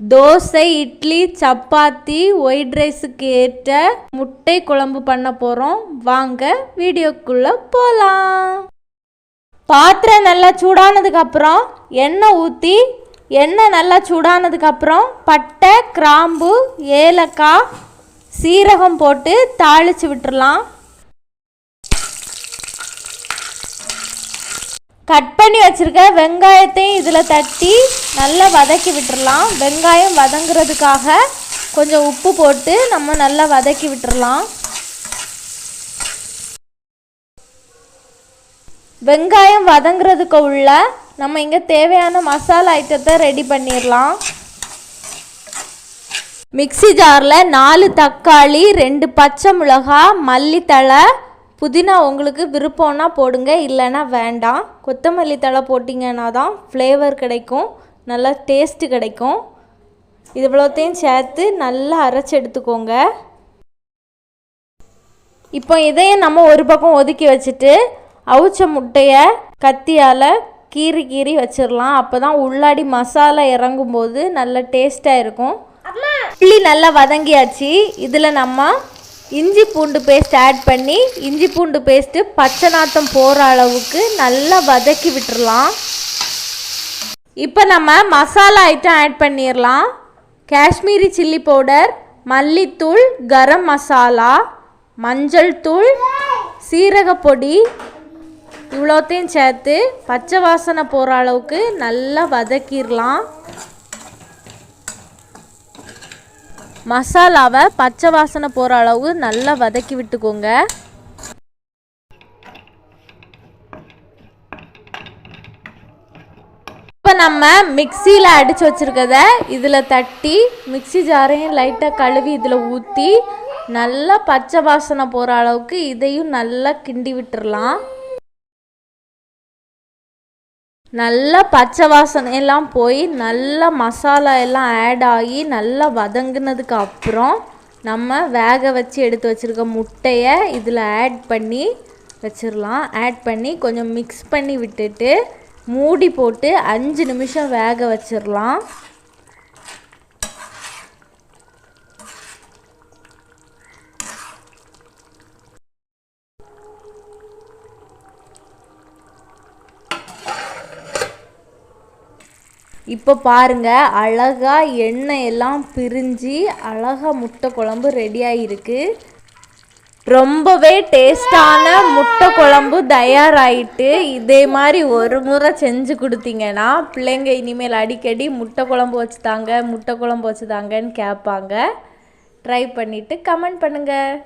Dosa idli chapati white ரைஸுக்கு ஏற்ற முட்டை குழம்பு பண்ண போகிறோம் வாங்க வீடியோக்குள்ளே போகலாம் பாத்திரம் நல்லா சூடானதுக்கப்புறம் எண்ணெய் ஊற்றி எண்ணெய் நல்லா சூடானதுக்கப்புறம் பட்டை கிராம்பு ஏலக்காய் சீரகம் போட்டு தாளித்து விட்டுடலாம் கட் பண்ணி வச்சுருக்க வெங்காயத்தையும் இதில் தட்டி நல்லா வதக்கி விட்டுடலாம் வெங்காயம் வதங்குறதுக்காக கொஞ்சம் உப்பு போட்டு நம்ம நல்லா வதக்கி விட்டுறலாம். வெங்காயம் வதங்குறதுக்கு உள்ள நம்ம இங்கே தேவையான மசாலா ஐட்டத்தை ரெடி பண்ணிடலாம் மிக்ஸி ஜாரில் நாலு தக்காளி ரெண்டு பச்சை மிளகாய் மல்லித்தழை புதினா உங்களுக்கு விருப்பம்னா போடுங்க இல்லைன்னா வேண்டாம். கொத்தமல்லி தழை போட்டிங்கன்னா தான் ஃப்ளேவர் கிடைக்கும் நல்லா டேஸ்ட்டு கிடைக்கும். இது இவ்வளோத்தையும் சேர்த்து நல்லா அரைச்சி எடுத்துக்கோங்க. இப்போ இதையும் நம்ம ஒரு பக்கம் ஒதுக்கி வச்சுட்டு அவிச்ச முட்டையை கத்தியால் கீறி கீறி வச்சிடலாம். அப்போ தான் உள்ளாடி மசாலா இறங்கும்போது நல்ல டேஸ்ட்டாக இருக்கும். புளி நல்லா வதங்கியாச்சு. இதில் நம்ம இஞ்சி பூண்டு பேஸ்ட் ஆட் பண்ணி இஞ்சி பூண்டு பேஸ்ட்டு பச்சை நாத்தம் போகிற அளவுக்கு நல்லா வதக்கி விட்டுடலாம் இப்போ நம்ம மசாலா ஐட்டம் ஆட் பண்ணிடலாம் காஷ்மீரி சில்லி பவுடர் மல்லித்தூள் கரம் மசாலா மஞ்சள் தூள் சீரகப்பொடி இவ்வளோத்தையும் சேர்த்து பச்சை வாசனை போகிற அளவுக்கு நல்லா வதக்கிடலாம் மசாலாவை பச்சை வாசனை போகிற அளவு நல்லா வதக்கி விட்டுக்கோங்க. இப்போ நம்ம மிக்சியில் அடித்து வச்சுருக்கத இதில் தட்டி மிக்சி ஜாரையும் லைட்டாக கழுவி இதில் ஊற்றி நல்லா பச்சை வாசனை போகிற அளவுக்கு இதையும் நல்லா கிண்டி விட்டுடலாம் நல்லா பச்சை வாசனை எல்லாம் போய் நல்லா மசாலா எல்லாம் ஆட் ஆகி நல்லா வதங்கினதுக்கு அப்புறம் நம்ம வேக வச்சு எடுத்து வச்சுருக்க முட்டையை இதில் ஆட் பண்ணி வச்சிடலாம் ஆட் பண்ணி கொஞ்சம் மிக்ஸ் பண்ணி விட்டுட்டு மூடி போட்டு அஞ்சு நிமிஷம் வேக வச்சிடலாம் இப்போ பாருங்கள் அழகாக எண்ணெய் எல்லாம் பிரிஞ்சு அழகா முட்டை குழம்பு ரெடியாக இருக்குது ரொம்பவே டேஸ்டான முட்டை குழம்பு தயாராகிட்டு இதே மாதிரி ஒரு முறை செஞ்சு கொடுத்தீங்கன்னா பிள்ளைங்க இனிமேல் அடிக்கடி முட்டை குழம்பு வச்சுதாங்க முட்டை குழம்பு வச்சுதாங்கன்னு கேட்பாங்க. ட்ரை பண்ணிவிட்டு கமெண்ட் பண்ணுங்கள்